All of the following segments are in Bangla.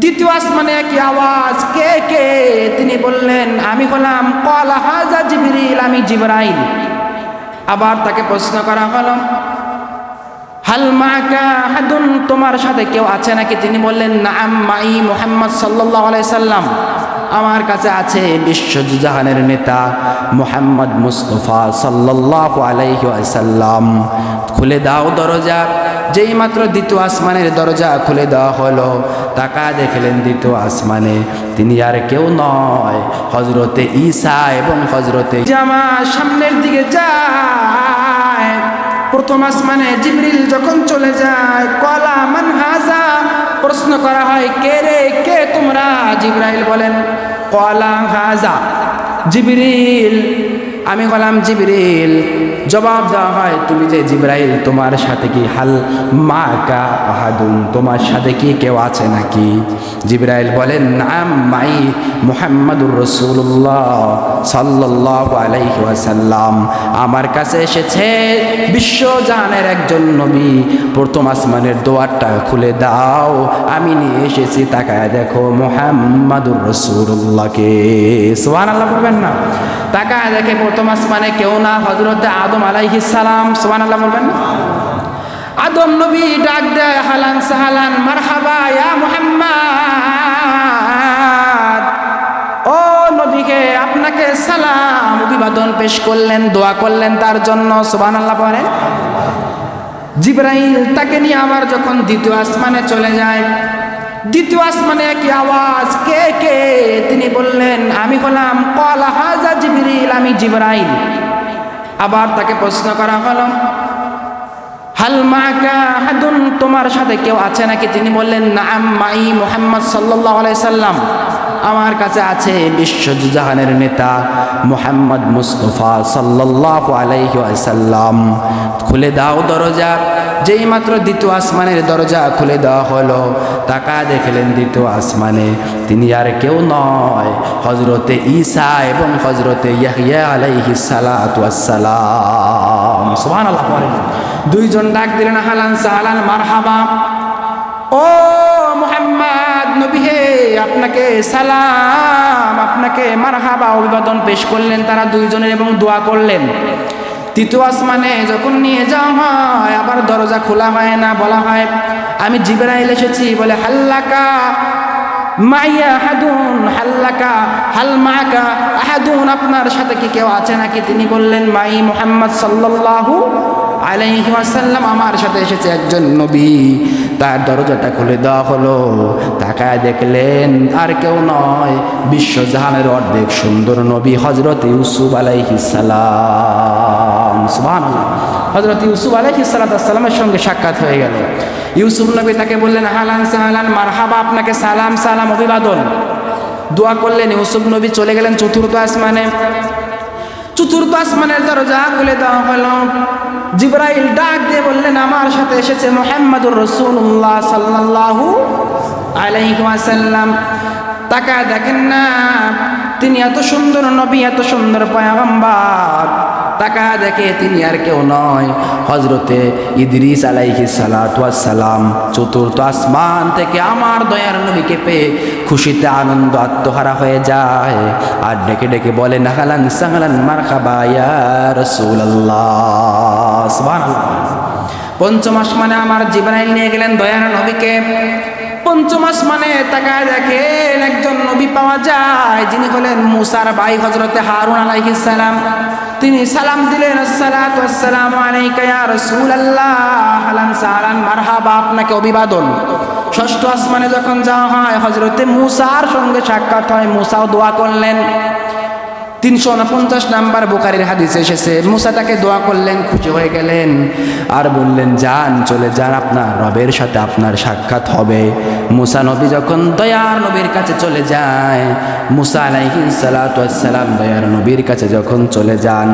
দ্বিতীয় আসমানে একই আওয়াজ, কে কে? তিনি বললেন, আমি হলাম কল হাজা জিবরিল, আমি জিবরাইল। আবার তাকে প্রশ্ন করা হলো, হাল মাকা হাদুন তোমার সাথে কেউ আছে নাকি? তিনি বললেন না মাই মোহাম্মদ সাল্লাহ সাল্লাম। আমার কাছে আছে বিশ্বজাহানের নেতা মোহাম্মদ মুস্তফা সাল্লাহ আলাইহি সাল্লাম খুলে দাও দরজা। যেই মাত্র দ্বিতীয় আসমানের দরজা খুলে দেওয়া হলো তাকা দেখলেন দ্বিতীয় আসমানে তিনি আর কেউ নয় হজরতে ঈসা এবং হজরতে জামা সামনের দিকে যায়। প্রথম আসমানে জিবরিল যখন চলে যায়, কলা মান হাজা প্রশ্ন করা হয় কে রে? কে তোমরা? জিব্রাইল বলেন কলা হাজা জিবরিল। আমি হলাম জিবরিল। জবাব দেওয়া হয়, তুমি যে জিব্রাইল, তোমার সাথে কি হাল? মা কা আহাদুন, তোমার সাথে কি কেউ আছে নাকি? জিব্রাইল বলেন, নাম মাই মুহাম্মাদুর রসুল্লাহ সাল্লাহ আলাইহি ওয়াসাল্লাম। আমার কাছে এসেছে বিশ্বজাহানের একজন নবী। প্রথম আসমানের দোয়ারটা খুলে দাও। আমি নিয়ে এসেছি, তাকায় দেখো মোহাম্মদুর রসুল্লাহকে সোহান আল্লাহ বলবেন না। তাকায় দেখে প্রথম আসমানে কেউ না হজরতে আদম সালাম সোহান আল্লাহ বলবেন আদম নবী ডাক দেয়, হালান সাহালান, মারহাবা, ইয়া মুহাম্মদ। ও নবীকে আপনাকে সালাম, অভিবাদন পেশ করলেন, দোয়া করলেন তার জন্য, সুবহানাল্লাহ পরে জিব্রাইল তাকে নিয়ে আবার যখন দ্বিতীয় আসমানে চলে যায়, দ্বিতীয় আসমানে কি আওয়াজ, কে কে? তিনি বললেন, আমি হলাম কল হাজা জিবরিল আমি জিব্রাইল। আবার তাকে প্রশ্ন করা হলো, হাল মাকা হাদুন তোমার সাথে কেউ আছে নাকি? তিনি বললেন না মাই মোহাম্মদ সাল্লাহ সাল্লাম। আমার কাছে আছে বিশ্বজাহানের নেতা মোহাম্মদ মুস্তফা সাল্লাহ আলাইহি সাল্লাম খুলে দাও দরজা। যেই মাত্র দ্বিতীয় আসমানের দরজা খুলে দেওয়া হলো, তাকা দেখলেন দ্বিতীয় আসমানে। তিনি আর কেউ নয় হজরতে ঈসা এবং হজরতে ইয়াহিয়া আলাইহি সালাম সুবহান আল্লাহ দুইজন ডাক দিলেন, হালান সাহালান মারহাবা। ও মোহাম্মদ! নবী হে, আপনাকে সালাম, আপনাকে মারহাবা অভিবাদন পেশ করলেন, তারা দুইজনের এবং দোয়া করলেন। তৃতীয় আসমানে যখন নিয়ে যাওয়া হয়, আবার দরজা খোলা হয় না, বলা হয়, আমি জিবরাইল এসেছি। বলে, হাল্লাকা মাইয়া হাদুন, হাল্লাকা, হাল মাকা আহাদুন। আপনার সাথে কি কেউ আছে নাকি? তিনি বললেন, মাই মোহাম্মদ সাল্লাল্লাহু আলাইহি আমার সাথে এসেছে একজন নবী। তার দরজাটা খুলে দেওয়া হলো। তাকায় দেখলেন আর কেউ নয়, বিশ্বজাহানের অর্ধেক সুন্দর নবী হজরত ইউসুফ আলাইহি সালাম। সুবহানাল্লাহ। হজরত ইউসুফ আলাইহি সালামের সঙ্গে সাক্ষাৎ হয়ে গেল। ইউসুফ নবী তাকে বললেন, হালান সাহালান মারহাবা, আপনাকে সালাম সালাম, অভিবাদন। দোয়া করলেন, ইউসুফ নবী চলে গেলেন চতুর্থ আসমানে। চতুর্থ আসমানের দরজা খুলে দেওয়া হলো। জিব্রাইল ডাক দিয়ে বললেন আমার সাথে এসেছে মোহাম্মদুর রসুল্লাহ সাল্লাল্লাহু আলাইহি তাকা দেখেন না, তিনি এত সুন্দর নবী, এত সুন্দর পয়গম্বর। তাকা দেখে তিনি আর কেউ নয় হজরতে ইদরিস আলাইহি সালাম চতুর্থ আসমান থেকে আমার দয়ার নবীকে পেয়ে খুশিতে আনন্দ আত্মহারা হয়ে যায়। আর ডেকে ডেকে বলে নাহালান সাহালান মার খাবা রসুল্লাহ পঞ্চম আসমানে আমার জীবনাইল নিয়ে গেলেন দয়ার নবীকে। পঞ্চম আসমানে তাকায় দেখেন একজন নবী পাওয়া যায়, যিনি হলেন মুসার ভাই হজরতে হারুন আলাইহিস সালাম। তিনি সালাম দিলেন, আসসালাতু আসসালামু আলাইকা ইয়া আলান সালান, মারহাবা, আপনাকে অভিবাদন। ষষ্ঠ আসমানে যখন যাওয়া হয় হজরতে মুসার সঙ্গে সাক্ষাৎ হয়, মুসাও দোয়া করলেন। তিনশো উনপঞ্চাশ নাম্বার বোকারের হাদিস এসেছে, মুসা তাকে দোয়া করলেন, খুশি হয়ে গেলেন আর বললেন, যান, চলে যান, আপনার রবের সাথে আপনার সাক্ষাৎ হবে। মুসা নবী যখন দয়ার নবীর কাছে চলে যায়, মুসা আলাইহিন সালাম দয়ার নবীর কাছে যখন চলে যান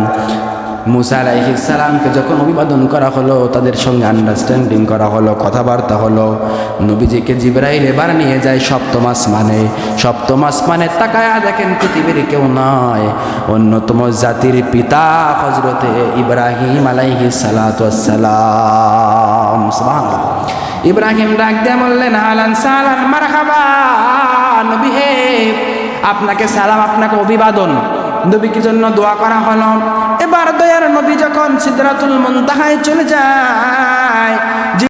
মুসা আলাইহিসালামকে যখন অভিবাদন করা হলো, তাদের সঙ্গে আন্ডারস্ট্যান্ডিং করা হলো, কথাবার্তা হলো। নবীজিকে জিব্রাইল এবার নিয়ে যায় সপ্তম আসমানে। সপ্তম আসমানে তাকায়া দেখেন পৃথিবীর কেউ নয় অন্যতম জাতির পিতা হজরতে ইব্রাহিম আলাইহি সালাম ইব্রাহিম ডাক দিয়ে বললেন, আলান সালান, মারহাবা। নবী হে, আপনাকে সালাম, আপনাকে অভিবাদন। নবীকে জন্য দোয়া করা হলো। এবার দয়ার নবী যখন সিদ্ধাতুল মুনতাহায় চলে যায়